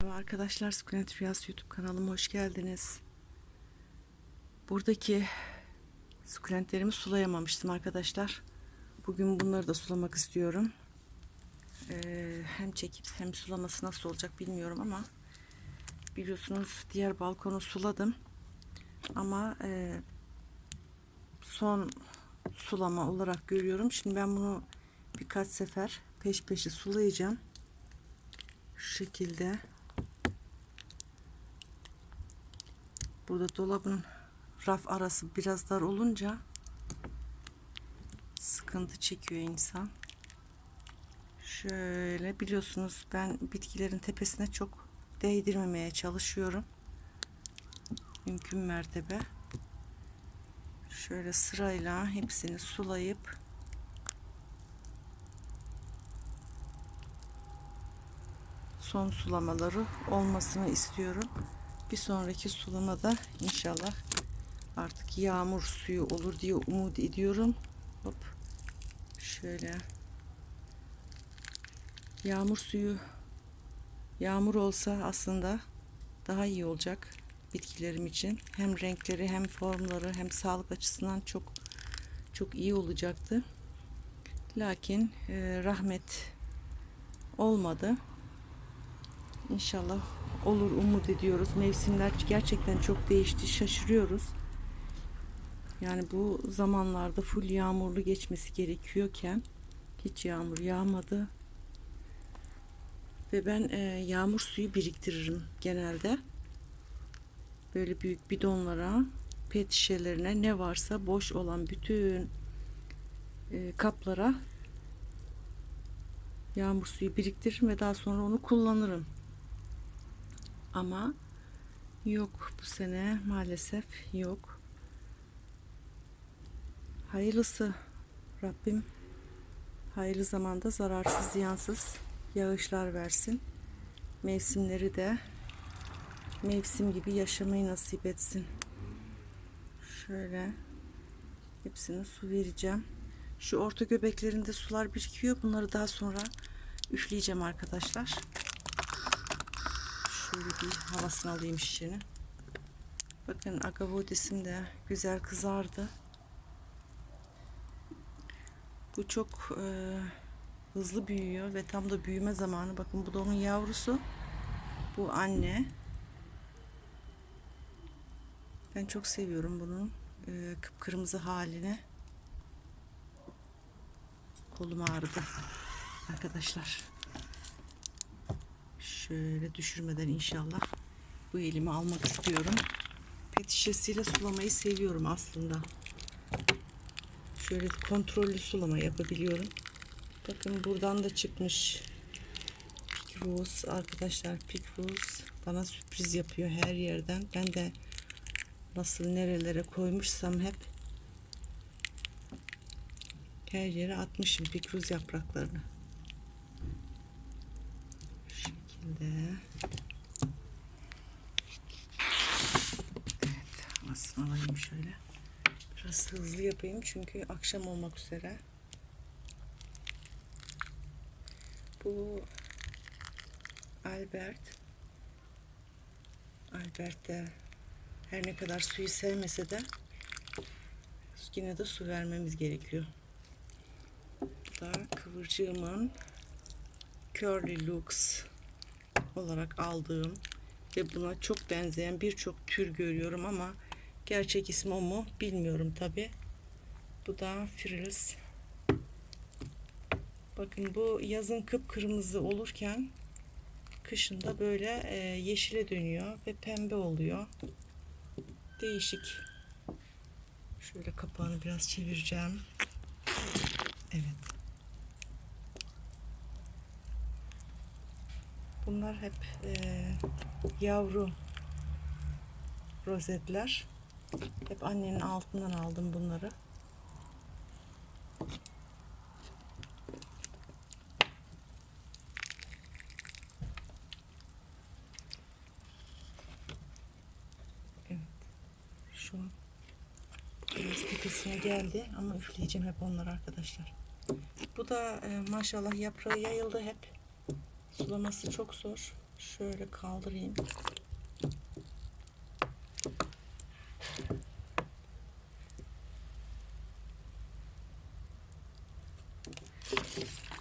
Merhaba Arkadaşlar Sukulent Rüyası YouTube kanalıma hoş geldiniz. Buradaki sukulentlerimi sulayamamıştım arkadaşlar. Bugün bunları da sulamak istiyorum. Ee, hem çekip hem sulaması nasıl olacak bilmiyorum ama biliyorsunuz diğer balkonu suladım. Ama e, son sulama olarak görüyorum. Şimdi ben bunu birkaç sefer peş peşe sulayacağım. Şu şekilde. Burada dolabın raf arası biraz dar olunca sıkıntı çekiyor insan. Şöyle biliyorsunuz ben bitkilerin tepesine çok değdirmemeye çalışıyorum. Mümkün mertebe. Şöyle sırayla hepsini sulayıp son sulamaları olmasını istiyorum. Bir sonraki sulamada inşallah artık yağmur suyu olur diye umut ediyorum. Hop. Şöyle. Yağmur suyu yağmur olsa aslında daha iyi olacak bitkilerim için. Hem renkleri hem formları hem sağlık açısından çok çok iyi olacaktı. Lakin e, rahmet olmadı. İnşallah olur umut ediyoruz. Mevsimler gerçekten çok değişti. Şaşırıyoruz. Yani bu zamanlarda full yağmurlu geçmesi gerekiyorken hiç yağmur yağmadı. Ve ben e, yağmur suyu biriktiririm genelde. Böyle büyük bidonlara, pet şişelerine ne varsa boş olan bütün e, kaplara yağmur suyu biriktiririm ve daha sonra onu kullanırım. Ama yok bu sene maalesef yok. Hayırlısı Rabbim hayırlı zamanda zararsız ziyansız yağışlar versin. Mevsimleri de mevsim gibi yaşamayı nasip etsin. Şöyle hepsine su vereceğim. Şu orta göbeklerinde sular birikiyor. Bunları daha sonra üfleyeceğim arkadaşlar. Şöyle bir havasını alayım şişenin. Bakın agavodesim de güzel kızardı. Bu çok e, hızlı büyüyor ve tam da büyüme zamanı. Bakın bu da onun yavrusu. Bu anne. Ben çok seviyorum bunun e, kıpkırmızı halini. Kolum ağrıdı arkadaşlar. Şöyle düşürmeden inşallah bu elimi almak istiyorum. Pet şişesiyle sulamayı seviyorum aslında. Şöyle kontrollü sulama yapabiliyorum. Bakın buradan da çıkmış Pik Rose arkadaşlar Pik Rose bana sürpriz yapıyor her yerden. Ben de nasıl nerelere koymuşsam hep her yere atmışım Pik Rose yapraklarını. Şekilde. Evet havasını alayım şöyle. Biraz hızlı yapayım çünkü akşam olmak üzere. Bu Albert. Albert de her ne kadar suyu sevmese de yine de su vermemiz gerekiyor. Bu da kıvırcığımın Curly Looks olarak aldığım ve buna çok benzeyen birçok tür görüyorum ama gerçek ismi o mu bilmiyorum tabi. Bu da Frills. Bakın bu yazın kıpkırmızı olurken kışında böyle e, yeşile dönüyor ve pembe oluyor. Değişik. Şöyle kapağını biraz çevireceğim. Evet. Bunlar hep e, yavru rozetler. Hep annenin altından aldım bunları. Evet. Şu an biraz geldi ama üfleyeceğim hep onları arkadaşlar. Bu da e, maşallah yaprağı yayıldı hep. Sulaması çok zor. Şöyle kaldırayım.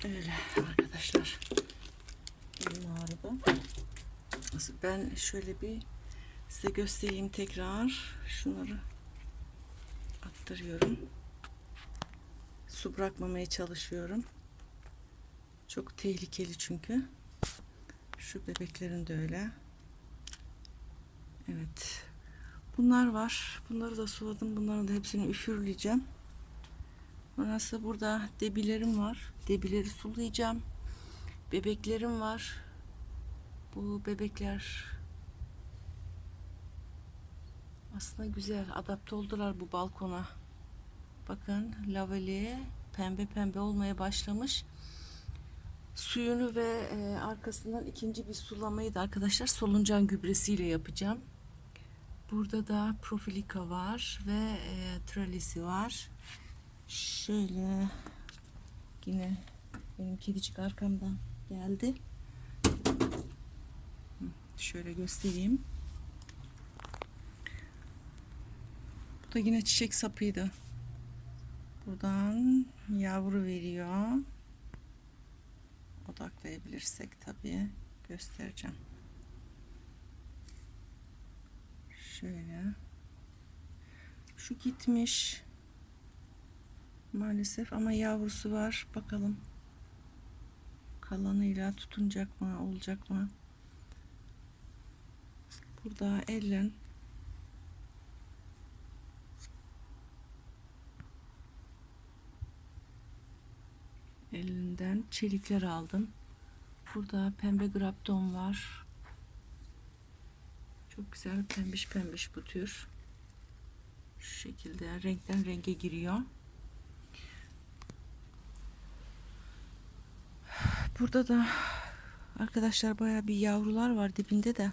Öyle arkadaşlar. Elim ağrıdı. Ben şöyle bir size göstereyim tekrar. Şunları attırıyorum. Su bırakmamaya çalışıyorum. Çok tehlikeli çünkü. Şu bebeklerin de öyle. Evet. Bunlar var. Bunları da suladım. Bunların da hepsini üfürleyeceğim. Sonrası burada debilerim var. Debileri sulayacağım. Bebeklerim var. Bu bebekler aslında güzel adapte oldular bu balkona. Bakın lavaliye pembe pembe olmaya başlamış. Suyunu ve e, arkasından ikinci bir sulamayı da arkadaşlar soluncan gübresiyle yapacağım. Burada da profilika var ve e, tralisi var. Şöyle yine benim kedicik arkamdan geldi. Şöyle göstereyim. Bu da yine çiçek sapıydı. Buradan yavru veriyor. Odaklayabilirsek tabii göstereceğim. Şöyle. Şu gitmiş. Maalesef ama yavrusu var. Bakalım. Kalanıyla tutunacak mı, olacak mı? Burada ellen elinden çelikler aldım. Burada pembe grapton var. Çok güzel pembiş pembiş bu tür. Şu şekilde renkten renge giriyor. Burada da arkadaşlar baya bir yavrular var dibinde de.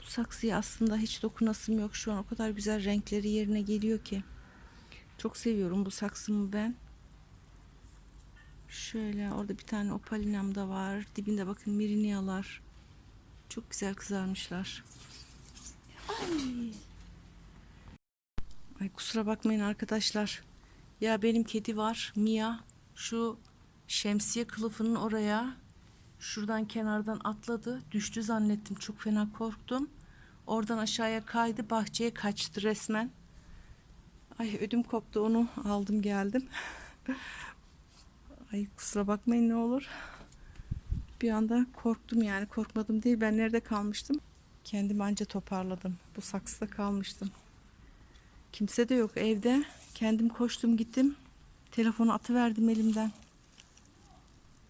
Bu saksıya aslında hiç dokunasım yok. Şu an o kadar güzel renkleri yerine geliyor ki. Çok seviyorum bu saksımı ben. Şöyle orada bir tane opalinam da var. Dibinde bakın miriniyalar. Çok güzel kızarmışlar. Ay. Ay kusura bakmayın arkadaşlar. Ya benim kedi var Mia. Şu şemsiye kılıfının oraya şuradan kenardan atladı. Düştü zannettim. Çok fena korktum. Oradan aşağıya kaydı. Bahçeye kaçtı resmen. Ay ödüm koptu onu aldım geldim. Ay kusura bakmayın ne olur. Bir anda korktum yani korkmadım değil. Ben nerede kalmıştım? Kendimi anca toparladım. Bu saksıda kalmıştım. Kimse de yok evde. Kendim koştum gittim. Telefonu atıverdim elimden.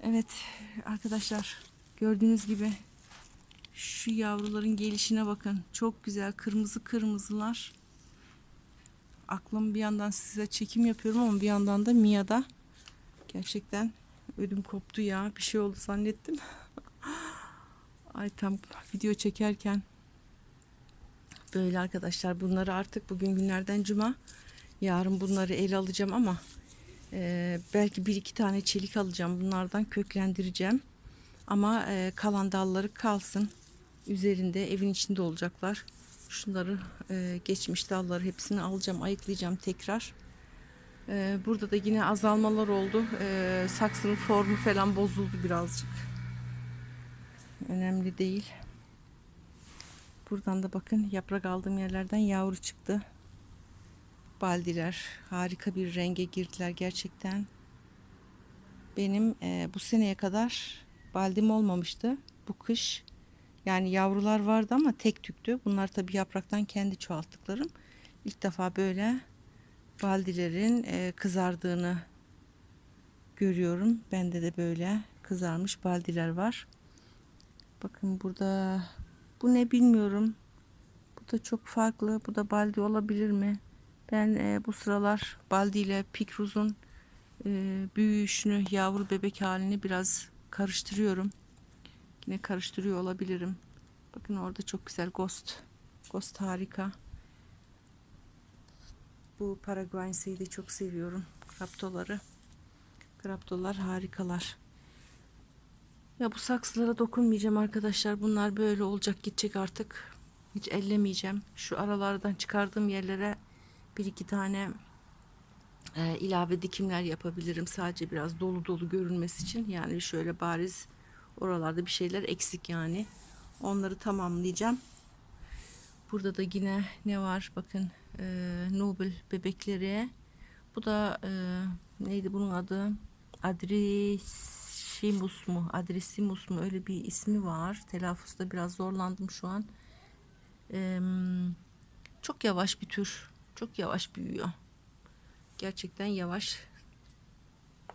Evet arkadaşlar gördüğünüz gibi şu yavruların gelişine bakın. Çok güzel kırmızı kırmızılar. Aklım bir yandan size çekim yapıyorum ama bir yandan da Mia'da. Gerçekten ödüm koptu ya. Bir şey oldu zannettim. Ay tam video çekerken böyle arkadaşlar bunları artık bugün günlerden cuma. Yarın bunları ele alacağım ama e, belki bir iki tane çelik alacağım. Bunlardan köklendireceğim. Ama e, kalan dalları kalsın. Üzerinde evin içinde olacaklar. Şunları e, geçmiş dalları hepsini alacağım ayıklayacağım tekrar ee, burada da yine azalmalar oldu. Ee, saksının formu falan bozuldu birazcık. Önemli değil. Buradan da bakın yaprak aldığım yerlerden yavru çıktı. Baldiler harika bir renge girdiler gerçekten. Benim e, bu seneye kadar baldim olmamıştı. Bu kış yani yavrular vardı ama tek tüktü. Bunlar tabi yapraktan kendi çoğalttıklarım. İlk defa böyle baldilerin e, kızardığını görüyorum. Bende de böyle kızarmış baldiler var. Bakın burada bu ne bilmiyorum. Bu da çok farklı. Bu da baldi olabilir mi? Ben e, bu sıralar baldi ile pikruzun e, büyüyüşünü, yavru bebek halini biraz karıştırıyorum. Yine karıştırıyor olabilirim. Bakın orada çok güzel ghost. Ghost harika. Bu Paraguayense'yi de çok seviyorum. Kraptoları. Kraptolar harikalar. Ya bu saksılara dokunmayacağım arkadaşlar. Bunlar böyle olacak gidecek artık. Hiç ellemeyeceğim. Şu aralardan çıkardığım yerlere bir iki tane e, ilave dikimler yapabilirim. Sadece biraz dolu dolu görünmesi için. Yani şöyle bariz oralarda bir şeyler eksik yani. Onları tamamlayacağım. Burada da yine ne var? Bakın e, Nobel bebekleri. Bu da e, neydi bunun adı? Adresimus mu? Adresimus mu? Öyle bir ismi var. Telaffuzda biraz zorlandım şu an. E, çok yavaş bir tür. Çok yavaş büyüyor. Gerçekten yavaş.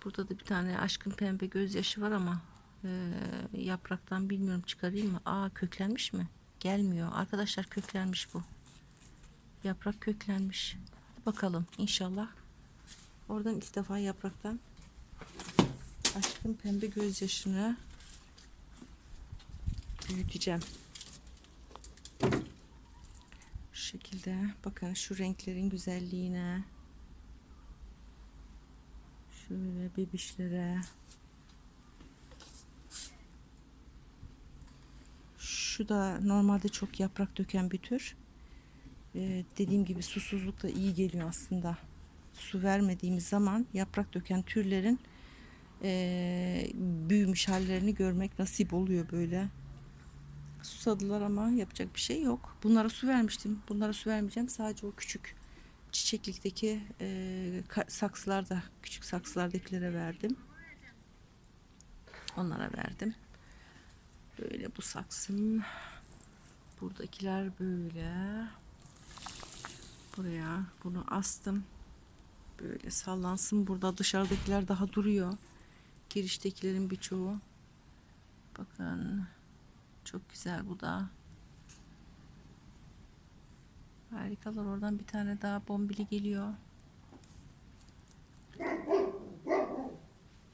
Burada da bir tane aşkın pembe gözyaşı var ama e, yapraktan bilmiyorum çıkarayım mı? Aa köklenmiş mi? Gelmiyor. Arkadaşlar köklenmiş bu. Yaprak köklenmiş. Hadi bakalım inşallah. Oradan ilk defa yapraktan aşkın pembe gözyaşını büyüteceğim. Şu şekilde bakın şu renklerin güzelliğine. Şöyle bebişlere. Şu da normalde çok yaprak döken bir tür. Ee, dediğim gibi susuzluk da iyi geliyor aslında. Su vermediğimiz zaman yaprak döken türlerin ee, büyümüş hallerini görmek nasip oluyor böyle. Susadılar ama yapacak bir şey yok. Bunlara su vermiştim. Bunlara su vermeyeceğim. Sadece o küçük çiçeklikteki e, saksılarda, küçük saksılardakilere verdim. Onlara verdim. Böyle bu saksım. Buradakiler böyle. Buraya bunu astım. Böyle sallansın. Burada dışarıdakiler daha duruyor. Giriştekilerin birçoğu. Bakın. Çok güzel bu da. Harikalar oradan bir tane daha bombili geliyor.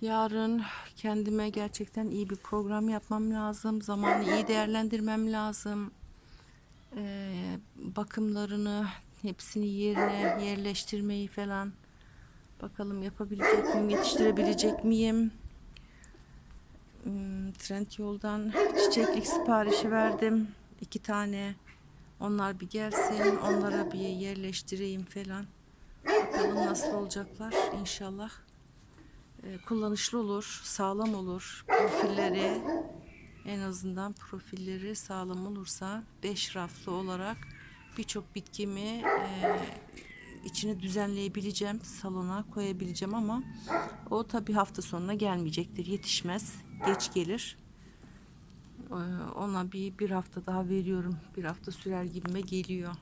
Yarın kendime gerçekten iyi bir program yapmam lazım. Zamanı iyi değerlendirmem lazım. Ee, bakımlarını hepsini yerine yerleştirmeyi falan bakalım yapabilecek miyim, yetiştirebilecek miyim? Hmm, Trend yoldan çiçeklik siparişi verdim. iki tane. Onlar bir gelsin, onlara bir yerleştireyim falan. Bakalım nasıl olacaklar inşallah. Ee, kullanışlı olur, sağlam olur. Profilleri en azından profilleri sağlam olursa 5 raflı olarak birçok bitkimi e, içine düzenleyebileceğim, salona koyabileceğim ama o tabi hafta sonuna gelmeyecektir, yetişmez, geç gelir. Ee, ona bir, bir hafta daha veriyorum. Bir hafta sürer gibime geliyor.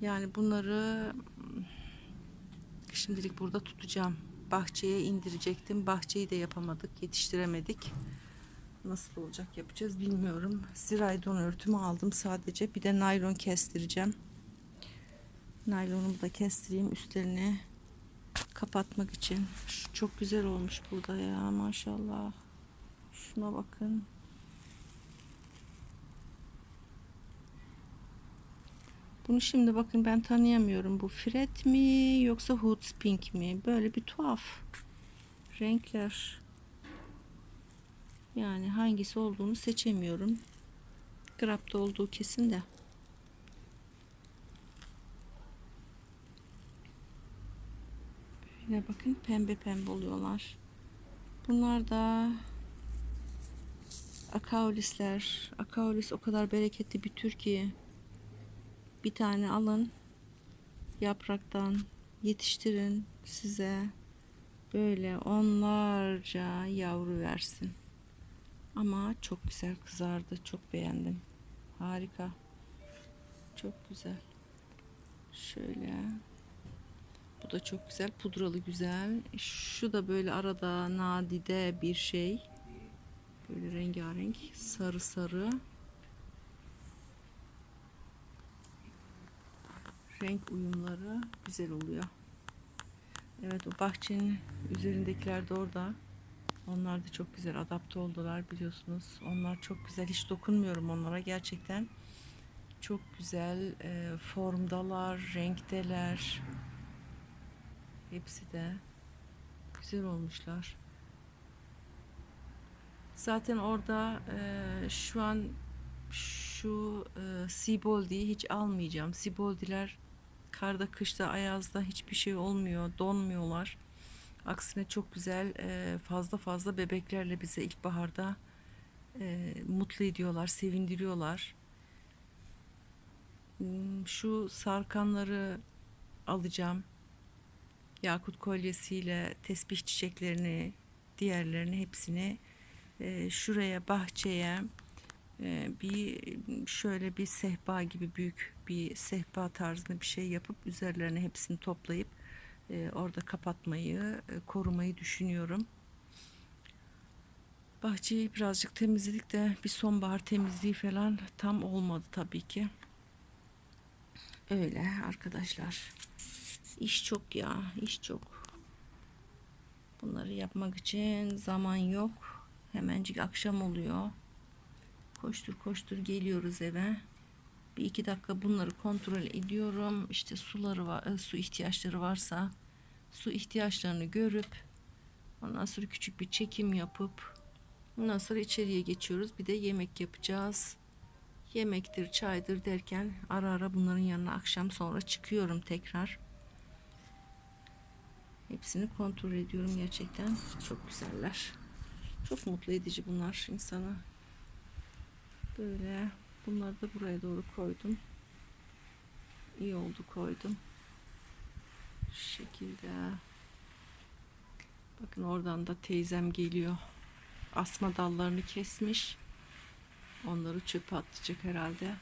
Yani bunları şimdilik burada tutacağım. Bahçeye indirecektim. Bahçeyi de yapamadık. Yetiştiremedik. Nasıl olacak yapacağız bilmiyorum. Ziraydon örtümü aldım sadece. Bir de naylon kestireceğim. Naylonumu da kestireyim üstlerini kapatmak için. Şu çok güzel olmuş burada ya maşallah. Şuna bakın. Bunu şimdi bakın ben tanıyamıyorum. Bu Fred mi yoksa Hoods Pink mi? Böyle bir tuhaf renkler. Yani hangisi olduğunu seçemiyorum. Grapta olduğu kesin de. Böyle bakın pembe pembe oluyorlar. Bunlar da Akaulisler. Akaulis o kadar bereketli bir tür ki bir tane alın yapraktan yetiştirin size böyle onlarca yavru versin. Ama çok güzel kızardı. Çok beğendim. Harika. Çok güzel. Şöyle. Bu da çok güzel. Pudralı güzel. Şu da böyle arada nadide bir şey. Böyle rengarenk sarı sarı. Renk uyumları güzel oluyor. Evet o bahçenin üzerindekiler de orada. Onlar da çok güzel adapte oldular biliyorsunuz. Onlar çok güzel. Hiç dokunmuyorum onlara gerçekten. Çok güzel e, formdalar, renkteler. Hepsi de güzel olmuşlar. Zaten orada e, şu an şu e, Siboldi'yi hiç almayacağım. Siboldiler karda, kışta, ayazda hiçbir şey olmuyor, donmuyorlar. Aksine çok güzel, e, fazla fazla bebeklerle bize ilkbaharda e, mutlu ediyorlar, sevindiriyorlar. Hmm, Şu sarkanları alacağım. Yakut kolyesiyle tesbih çiçeklerini, diğerlerini hepsini e, şuraya bahçeye bir şöyle bir sehpa gibi büyük bir sehpa tarzında bir şey yapıp üzerlerine hepsini toplayıp e, orada kapatmayı, e, korumayı düşünüyorum. Bahçeyi birazcık temizledik de bir sonbahar temizliği falan tam olmadı tabii ki. Öyle arkadaşlar. İş çok ya, iş çok. Bunları yapmak için zaman yok. Hemencik akşam oluyor. Koştur koştur geliyoruz eve. Bir iki dakika bunları kontrol ediyorum. İşte suları var, e, su ihtiyaçları varsa su ihtiyaçlarını görüp ondan sonra küçük bir çekim yapıp ondan sonra içeriye geçiyoruz. Bir de yemek yapacağız. Yemektir, çaydır derken ara ara bunların yanına akşam sonra çıkıyorum tekrar. Hepsini kontrol ediyorum gerçekten. Çok güzeller. Çok mutlu edici bunlar insanı. Böyle bunları da buraya doğru koydum. İyi oldu koydum. Şu şekilde. Bakın oradan da teyzem geliyor. Asma dallarını kesmiş. Onları çöpe atacak herhalde.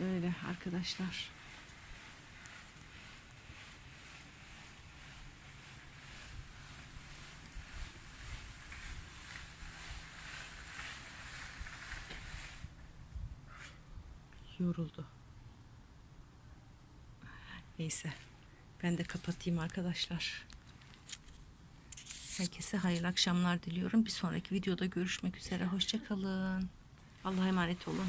Öyle arkadaşlar. Neyse. Ben de kapatayım arkadaşlar. Herkese hayırlı akşamlar diliyorum. Bir sonraki videoda görüşmek üzere. Hoşçakalın. Allah'a emanet olun.